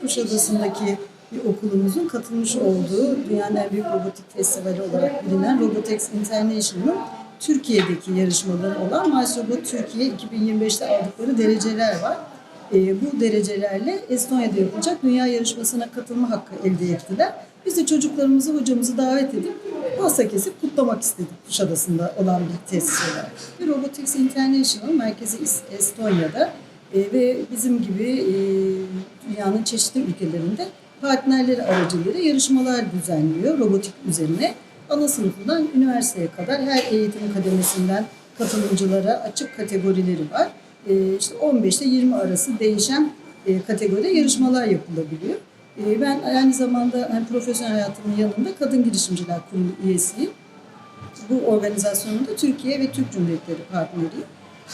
Kuşadası'ndaki bir okulumuzun katılmış olduğu dünyanın en büyük robotik festivali olarak bilinen Robotex International'ın Türkiye'deki yarışmaları olan Mars Robot Türkiye 2025'te aldıkları dereceler var. Ee, bu derecelerle Estonya'da yapılacak dünya yarışmasına katılma hakkı elde ettiler. Biz de çocuklarımızı, hocamızı davet edip pasta kesip kutlamak istedik Kuşadası'nda olan bir tesis olarak. Ve Robotics International merkezi Estonya'da e, ve bizim gibi e, dünyanın çeşitli ülkelerinde partnerleri aracılığıyla yarışmalar düzenliyor robotik üzerine. Ana sınıfından üniversiteye kadar her eğitim kademesinden katılımcılara açık kategorileri var. E, işte 15 ile 20 arası değişen e, kategoride yarışmalar yapılabiliyor. E, ben aynı zamanda hem profesyonel hayatımın yanında Kadın Girişimciler Kurulu üyesiyim. Bu organizasyonun da Türkiye ve Türk Cumhuriyetleri partneriyim.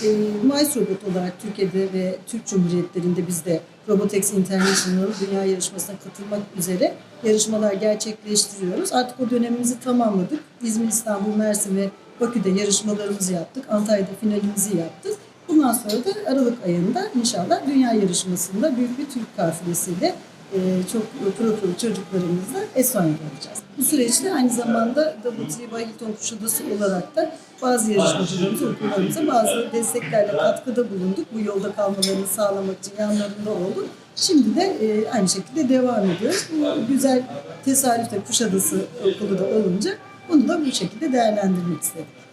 E, Mice Robot olarak Türkiye'de ve Türk Cumhuriyetlerinde biz de Robotex International Dünya Yarışması'na katılmak üzere yarışmalar gerçekleştiriyoruz. Artık o dönemimizi tamamladık. İzmir, İstanbul, Mersin ve Bakü'de yarışmalarımızı yaptık. Antalya'da finalimizi yaptık. Bundan sonra da Aralık ayında inşallah dünya yarışmasında büyük bir Türk kafilesiyle e, çok profil çocuklarımızla Estonya'da olacağız. Bu süreçte aynı zamanda WT by Hilton Kuşadası olarak da bazı yarışmacılarımıza, okullarımıza bazı desteklerle katkıda bulunduk. Bu yolda kalmalarını sağlamak için yanlarında olduk. Şimdi de e, aynı şekilde devam ediyoruz. Bu güzel tesadüfle Kuşadası okulu da olunca bunu da bu şekilde değerlendirmek istedik.